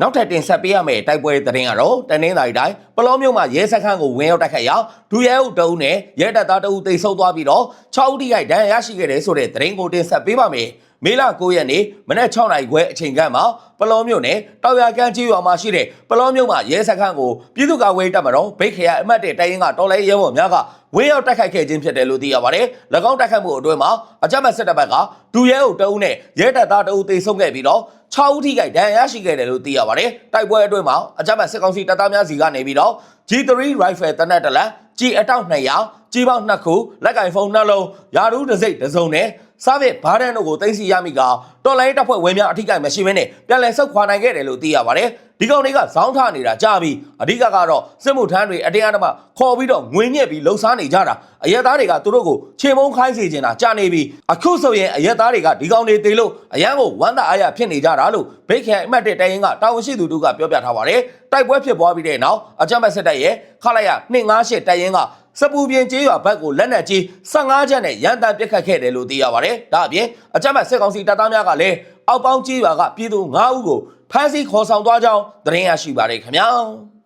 နောက်ထပ်တင်ဆက်ပေးရမယ့်တိုက်ပွဲသတင်းကတော့တနင်္သာရီတိုင်းပလောမြို့မှာရဲစခန်းကိုဝင်ရောက်တိုက်ခတ်ရာဒူရဲအုပ်တအုပ်နဲ့ရဲတပ်သားတအုပ်တိတ်ဆုပ်သွားပြီးတော့6ဦးထိခိုက်ဒဏ်ရာရရှိခဲ့တယ်ဆိုတဲ့သတင်းကိုတင်ဆက်ပေးပါမယ်။ မေလ9ရက်နေ့မနက်6နာရီခွဲအချိန်ခန့်မှာပလောမြို့နယ်တောင်ရကန်းကြီးရွာမှာရှိတဲ့ပလောမြို့မှာရဲစခန်းကိုပြည်သူ့ကာကွယ်ရေးတပ်မတော်ဗိတ်ခရိုင်အမှတ်1တိုင်းရင်းကတော်လိုင်းရဲဘော်များကဝင်းရောက်တိုက်ခိုက်ခဲ့ခြင်းဖြစ်တယ်လို့သိရပါတယ်။၎င်းတိုက်ခိုက်မှုအတွင်းမှာအကြမ်းဖက်စစ်တပ်ဘက်ကဒူရဲအုပ်တအုပ်နဲ့ရဲတပ်သားတအုပ်တိတ်ဆုပ်ခဲ့ပြီးတော့6ဦးထိခိုက်ဒဏ်ရာရရှိခဲ့တယ်လို့သိရပါတယ်။တိုက်ပွဲအတွင်းမှာအကြမ်းဖက်စစ်ကောင်စီတပ်သားများစီကနေပြီးတော့ G3 rifle တနက်တလက် G အတောက်200 G ပေါက်2ခုလက်ကင်ဖုန်းနှလုံးယာရူးတစ်စိတ်တစ်စုံနဲ့ စားဗစ်ဘားဒန်တို့ကိုသိမ်းဆီးရမိကတော်လိုင်းတပ်ဖွဲ့ဝင်များအထိကိမရှိမင်းနဲ့ပြန်လည်ဆုတ်ခွာနိုင်ခဲ့တယ်လို့သိရပါတယ်။ဒီကောင်တွေကဇောင်းထနေတာကြာပြီအဓိကကတော့စစ်မှုထမ်းတွေအတင်းအဓမ္မခေါ်ပြီးတော့ငွေညက်ပြီးလှုပ်ရှားနေကြတာအရက်သားတွေကသူတို့ကိုခြေမုံခိုင်းစေချင်တာကြာနေပြီအခုဆိုရင်အရက်သားတွေကဒီကောင်တွေတေလို့အရန်ကိုဝမ်းသာအားရဖြစ်နေကြတာလို့ဘိတ်ခရိုင်အမှတ်1တိုင်ရင်ကတာဝန်ရှိသူတို့ကပြောပြထားပါတယ်တိုက်ပွဲဖြစ်ပွားပြီးတဲ့နောက်အကြမ်းဖက်စစ်တပ်ရဲ့ခလာရ258တိုင်ရင်က စပူပြင်းကျေးရွာဘက်ကိုလက်နက်ကြီး15ချက်နဲ့ရန်တမ်းပစ်ခတ်ခဲ့တယ်လို့သိရပါတယ်ဒါအပြင်အကြမ်းဖက်စစ်ကောင်စီတပ်သားများကလည်းအောက်ပေါင်းကျေးရွာကပြည်သူ9ဦးကိုဖမ်းဆီးခေါ်ဆောင်သွားကြောင်းသတင်းရရှိပါတယ်ခင်ဗျာ